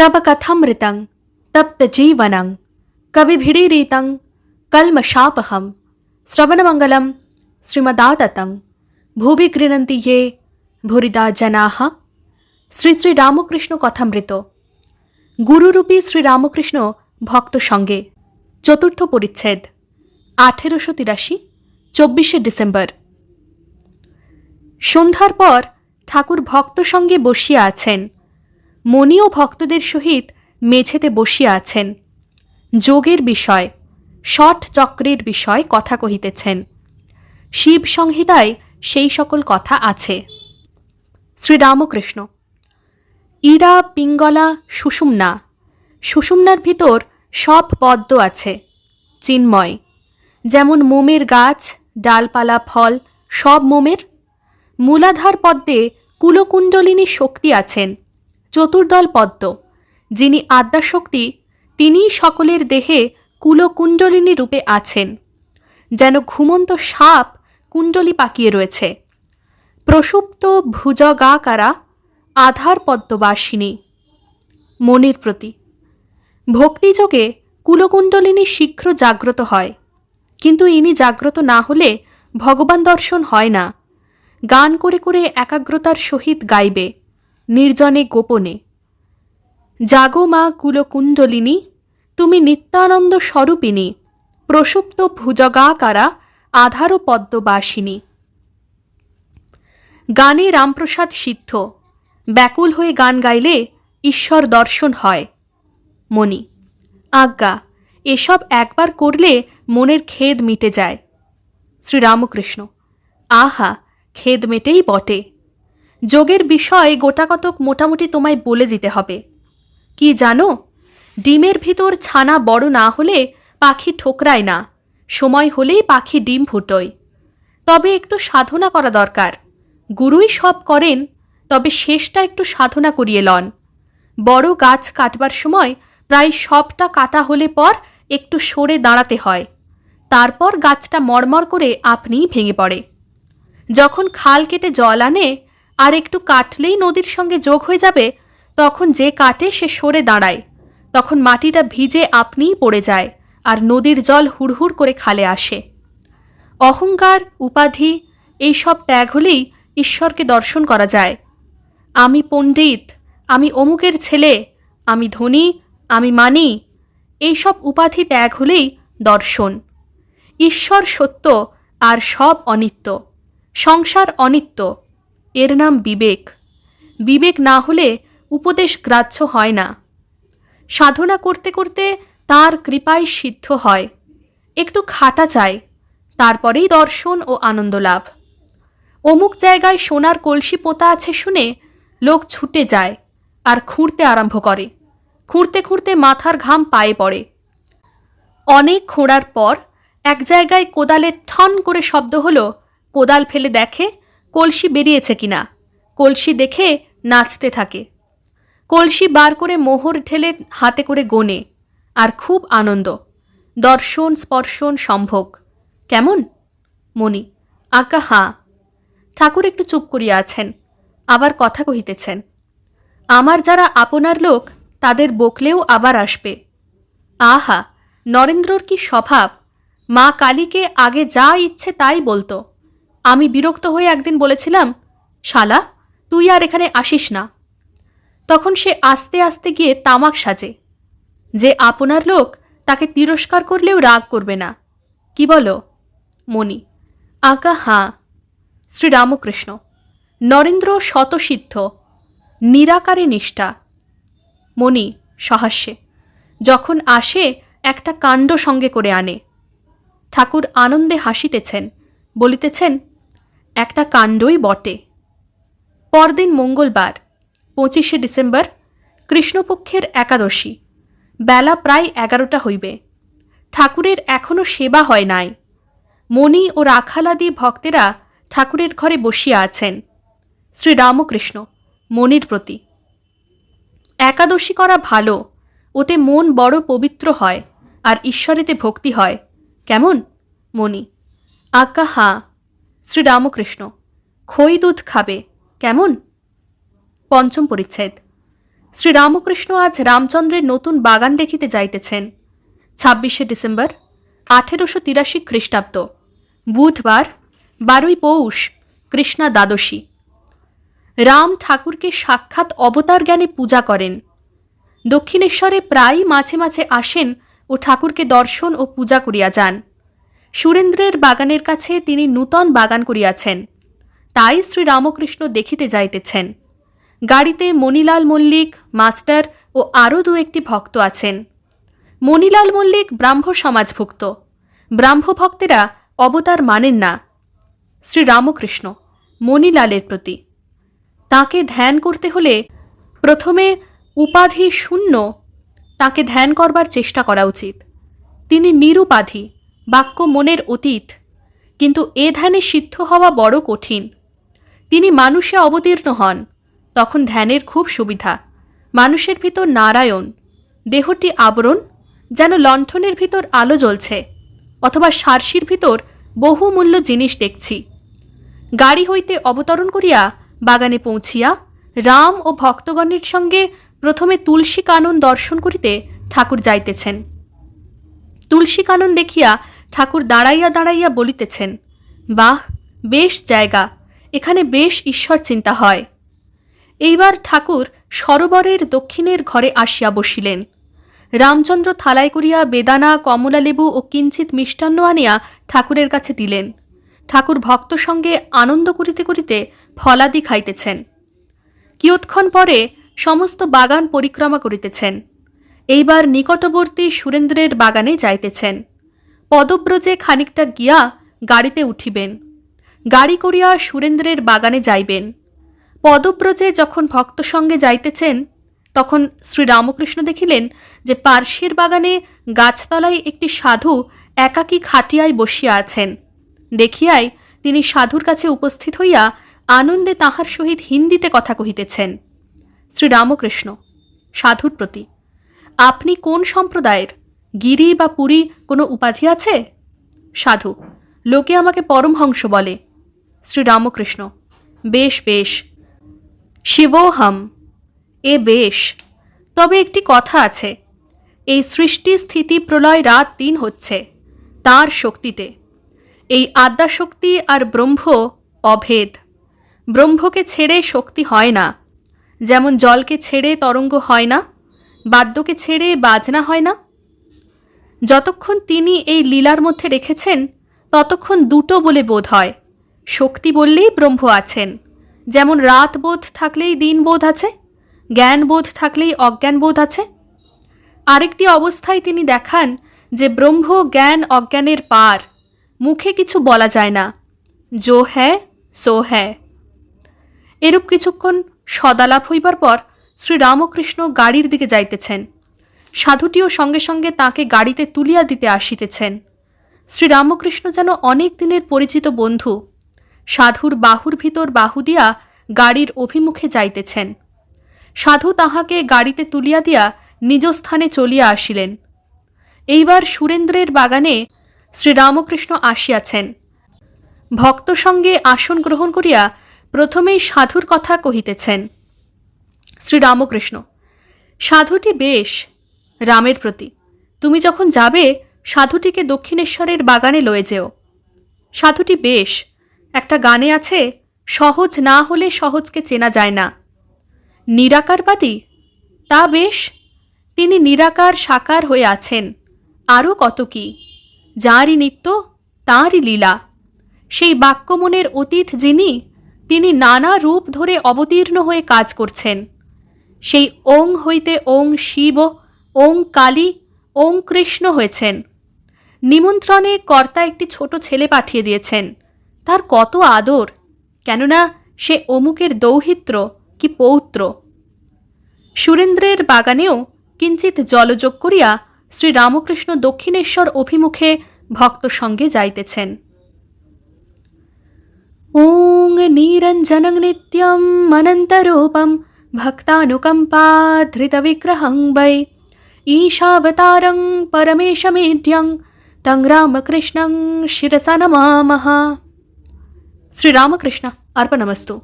तब कथमृतं तप्तजीवनं कविभिडीरितं कल्मषापहं श्रवणमङ्गलं श्रीमदाततं ভুবি গৃণন্তি ইয়ে ভুরিদা জনাহা শ্রী শ্রী রামকৃষ্ণ কথামৃত গুরুরূপী শ্রী রামকৃষ্ণ ভক্ত সঙ্গে চতুর্থ পরিচ্ছেদ আঠেরোশো তিরাশি চব্বিশে ডিসেম্বর সন্ধ্যার পর ঠাকুর ভক্ত সঙ্গে বসিয়া আছেন মনীয় ভক্তদের সহিত মেঝেতে বসিয়া আছেন। যোগের বিষয়, ষট চক্রের বিষয় কথা কহিতেছেন। শিব সংহিতায় সেই সকল কথা আছে। শ্রীরামকৃষ্ণ ইড়া পিঙ্গলা সুষুম্না, সুষুম্নার ভিতর সব পদ্ম আছে, চিন্ময়। যেমন মোমের গাছ, ডালপালা, ফল, সব মোমের। মূলাধার পদ্মে কুলকুণ্ডলিনী শক্তি আছেন। চতুর্দল পদ্ম। যিনি আদ্যাশক্তি, তিনিই সকলের দেহে কুলকুণ্ডলিনী রূপে আছেন, যেন ঘুমন্ত সাপ কুণ্ডলি পাকিয়ে রয়েছে। প্রসুপ্ত ভুজগাকারা আধার পদ্মবাসিনী। মনির প্রতি। ভক্তিযোগে কুলকুণ্ডলিনী শীঘ্র জাগ্রত হয়, কিন্তু ইনি জাগ্রত না হলে ভগবান দর্শন হয় না। গান করে করে একাগ্রতার সহিত গাইবে। নির্জনে গোপনে। জাগো মা কুলকুণ্ডলিনী, তুমি নিত্যানন্দ স্বরূপিনী প্রসুপ্ত ভুজগাকারা আধার পদ্মবাসিনী গানে রামপ্রসাদ সিদ্ধ, ব্যাকুল হয়ে গান গাইলে ঈশ্বর দর্শন হয়। মণি, আজ্ঞা, এসব একবার করলে মনের খেদ মিটে যায়। শ্রীরামকৃষ্ণ, আহা, খেদ মেটেই বটে। যোগের বিষয় গোটাকতক মোটামুটি তোমায় বলে দিতে হবে। কি জানো? ডিমের ভিতর ছানা বড় না হলে পাখি ঠোকরায় না। সময় হলেই পাখি ডিম ফুটোয়। তবে একটু সাধনা করা দরকার। গুরুই সব করেন, তবে শেষটা একটু সাধনা করিয়ে লন। বড় গাছ কাটবার সময় প্রায় সবটা কাটা হলে পর একটু সরে দাঁড়াতে হয়। তারপর গাছটা মরমর করে আপনিই ভেঙে পড়ে। যখন খাল কেটে জল আনে আর একটু কাটলেই নদীর সঙ্গে যোগ হয়ে যাবে, তখন যে কাটে সে সরে দাঁড়ায়। তখন মাটিটা ভিজে আপনিই পড়ে যায়, আর নদীর জল হুড়হুড় করে খালে আসে। অহংকার, উপাধি, এই সব ত্যাগ হলেই ঈশ্বরকে দর্শন করা যায়। আমি পণ্ডিত, আমি অমুকের ছেলে, আমি ধনী, আমি মানি এইসব উপাধি ত্যাগ হলেই দর্শন। ঈশ্বর সত্য আর সব অনিত্য, সংসার অনিত্য। এর নাম বিবেক। বিবেক না হলে উপদেশ গ্রাহ্য হয় না। সাধনা করতে করতে তার কৃপায় সিদ্ধ হয়। একটু খাটা চাই, তারপরেই দর্শন ও আনন্দ লাভ। অমুক জায়গায় সোনার কলসি পোতা আছে শুনে লোক ছুটে যায় আর খুঁড়তে আরম্ভ করে। খুঁড়তে খুঁড়তে মাথার ঘাম পায়ে পড়ে। অনেক খোঁড়ার পর এক জায়গায় কোদালের ঠন করে শব্দ হলো, কোদাল ফেলে দেখে কলসি বেরিয়েছে কিনা? কলসি দেখে নাচতে থাকে। কলসি বার করে মোহর ঢেলে হাতে করে গোনে, আর খুব আনন্দ। দর্শন, স্পর্শন সম্ভোগ। কেমন? মণি, আজ্ঞা, হাঁ। ঠাকুর একটু চুপ করিয়া আছেন, আবার কথা কহিতেছেন। আমার যারা আপনার লোক, তাদের বকলেও আবার আসবে। আহা, নরেন্দ্রর কি স্বভাব? মা কালীকে আগে যা ইচ্ছে তাই বলতো। আমি বিরক্ত হয়ে একদিন বলেছিলাম, শালা, তুই আর এখানে আসিস না। তখন সে আস্তে আস্তে গিয়ে তামাক সাজে। যে আপনার লোক তাকে তিরস্কার করলেও রাগ করবে না। কি বলো? মণি, আজ্ঞা, হাঁ। শ্রীরামকৃষ্ণ, নরেন্দ্র শতসিদ্ধ, নিরাকারে নিষ্ঠা। মণি, সহাস্যে, যখন আসে, একটা কাণ্ড সঙ্গে করে আনে। ঠাকুর আনন্দে হাসিতেছেন, বলিতেছেন একটা কাণ্ডই বটে। পরদিন মঙ্গলবার, পঁচিশে ডিসেম্বর, কৃষ্ণপক্ষের একাদশী। বেলা প্রায় এগারোটা হইবে। ঠাকুরের এখনও সেবা হয় নাই। মণি ও রাখালাদি ভক্তেরা ঠাকুরের ঘরে বসিয়া আছেন। শ্রী রামকৃষ্ণ মনির প্রতি। একাদশী করা ভালো, ওতে মন বড় পবিত্র হয় আর ঈশ্বরেতে ভক্তি হয়। কেমন? মণি, আজ্ঞা, হাঁ। শ্রী রামকৃষ্ণ খই দুধ খাবে, কেমন? পঞ্চম পরিচ্ছেদ। শ্রীরামকৃষ্ণ আজ রামচন্দ্রের নতুন বাগান দেখিতে যাইতেছেন। ছাব্বিশে ডিসেম্বর, আঠেরোশো তিরাশি খ্রিস্টাব্দ, বুধবার, বারোই পৌষ, কৃষ্ণা দ্বাদশী। রাম ঠাকুরকে সাক্ষাৎ অবতার জ্ঞানে পূজা করেন। দক্ষিণেশ্বরে প্রায়ই মাঝে মাঝে আসেন ও ঠাকুরকে দর্শন ও পূজা করিয়া যান। সুরেন্দ্রের বাগানের কাছে তিনি নূতন বাগান করিয়াছেন। তাই শ্রীরামকৃষ্ণ দেখিতে যাইতেছেন। গাড়িতে মণিলাল মল্লিক, মাস্টার ও আরও দু একটি ভক্ত আছেন। মণিলাল মল্লিক ব্রাহ্ম সমাজভুক্ত। ব্রাহ্ম ভক্তেরা অবতার মানেন না। শ্রীরামকৃষ্ণ, মণিলালের প্রতি। তাকে ধ্যান করতে হলে প্রথমে উপাধি শূন্য তাকে ধ্যান করবার চেষ্টা করা উচিত। তিনি নিরুপাধি। বাক্য মনের অতীত, কিন্তু এ ধ্যানে সিদ্ধ হওয়া বড় কঠিন। তিনি মানুষে অবতীর্ণ হন, তখন ধ্যানের খুব সুবিধা। মানুষের ভিতর নারায়ণ, দেহটি আবরণ, যেন লণ্ঠনের ভিতর আলো জ্বলছে, অথবা সারসির ভিতর বহুমূল্য জিনিস দেখছি। গাড়ি হইতে অবতরণ করিয়া বাগানে পৌঁছিয়া রাম ও ভক্তগণের সঙ্গে প্রথমে তুলসী কানন দর্শন করিতে ঠাকুর যাইতেছেন। তুলসী কানন দেখিয়া ঠাকুর দাঁড়াইয়া দাঁড়াইয়া বলিতেছেন, বাহ, বেশ জায়গা, এখানে বেশ ঈশ্বর চিন্তা হয়। এইবার ঠাকুর সরোবরের দক্ষিণের ঘরে আসিয়া বসিলেন। রামচন্দ্র থালায় করিয়া বেদানা, কমলালেবু ও কিঞ্চিত মিষ্টান্ন আনিয়া ঠাকুরের কাছে দিলেন। ঠাকুর ভক্ত সঙ্গে আনন্দ করিতে করিতে ফলাদি খাইতেছেন। কিয়ৎক্ষণ পরে সমস্ত বাগান পরিক্রমা করিতেছেন। এইবার নিকটবর্তী সুরেন্দ্রের বাগানে যাইতেছেন। পদব্রজে খানিকটা গিয়া গাড়িতে উঠিবেন। গাড়ি করিয়া সুরেন্দ্রের বাগানে যাইবেন। পদব্রজে যখন ভক্ত সঙ্গে যাইতেছেন, তখন শ্রীরামকৃষ্ণ দেখিলেন যে পার্শ্বের বাগানে গাছতলায় একটি সাধু একাকী খাটিয়ায় বসিয়া আছেন। দেখিয়াই তিনি সাধুর কাছে উপস্থিত হইয়া আনন্দে তাহার সহিত হিন্দিতে কথা কহিতেছেন। শ্রীরামকৃষ্ণ, সাধুর প্রতি। আপনি কোন সম্প্রদায়ের? গিরি বা পুরী কোনো উপাধি আছে? সাধু, লোকে আমাকে পরমহংস বলে। শ্রীরামকৃষ্ণ, বেশ বেশ। শিবোহম, এ বেশ। তবে একটি কথা আছে, এই সৃষ্টি স্থিতি প্রলয় রাত দিন হচ্ছে, তার শক্তিতে। এই আদ্যাশক্তি আর ব্রহ্ম অভেদ। ব্রহ্মকে ছেড়ে শক্তি হয় না, যেমন জলকে ছেড়ে তরঙ্গ হয় না। বাদ্যকে ছেড়ে বাজনা হয় না? যতক্ষণ তিনি এই লীলার মধ্যে রেখেছেন, ততক্ষণ দুটো বলে বোধ হয়। শক্তি বললেই ব্রহ্ম আছেন। যেমন রাত বোধ থাকলেই দিন বোধ আছে, জ্ঞান বোধ থাকলেই অজ্ঞান বোধ আছে। আরেকটি অবস্থায় তিনি দেখান যে ব্রহ্ম জ্ঞান অজ্ঞানের পার। মুখে কিছু বলা যায় না। জো হ্যাঁ সো হ্যাঁ এরূপ কিছুক্ষণ সদালাপ হইবার পর শ্রীরামকৃষ্ণ গাড়ির দিকে যাইতেছেন। সাধুটিও সঙ্গে সঙ্গে তাকে গাড়িতে তুলিয়া দিতে আসিতেছেন। শ্রীরামকৃষ্ণ যেন অনেক দিনের পরিচিত বন্ধু। সাধুর বাহুর ভিতর বাহু দিয়া গাড়ির অভিমুখে যাইতেছেন। সাধু তাহাকে গাড়িতে তুলিয়া দিয়া নিজ স্থানে চলিয়া আসিলেন। এইবার সুরেন্দ্রের বাগানে শ্রীরামকৃষ্ণ আসিয়াছেন। ভক্ত সঙ্গে আসন গ্রহণ করিয়া প্রথমেই সাধুর কথা কহিতেছেন। শ্রীরামকৃষ্ণ। সাধুটি বেশ রামের প্রতি। তুমি যখন যাবে, সাধুটিকে দক্ষিণেশ্বরের বাগানে লয়ে যেও। সাধুটি বেশ, একটা গানে আছে, সহজ না হলে সহজকে চেনা যায় না। নিরাকারবাদী? তা বেশ, তিনি নিরাকার সাকার হয়ে আছেন। আরও কত কি? যাঁরই নিত্য, তাঁরই লীলা। সেই বাক্যমনের অতীত যিনি, তিনি নানা রূপ ধরে অবতীর্ণ হয়ে কাজ করছেন। সেই ওং হইতে ওং শিব, ওং কালী, ওং কৃষ্ণ হয়েছেন। নিমন্ত্রণে কর্তা একটি ছোট ছেলে পাঠিয়ে দিয়েছেন। তার কত আদর! কেননা সে অমুকের দৌহিত্র, কি পৌত্র! সুরেন্দ্রের বাগানেও কিঞ্চিত জলযোগ করিয়া শ্রী রামকৃষ্ণ দক্ষিণেশ্বর অভিমুখে ভক্ত সঙ্গে যাইতেছেন। ওং নিরঞ্জনং নিত্যম অনন্তরূপম भक्तानुकम्पाधृतविग्रहं वै। ईशावतारं परमेशमेढ्यं तं रामकृष्णं शिरसा नमामः श्रीरामकृष्ण अर्पणमस्तु।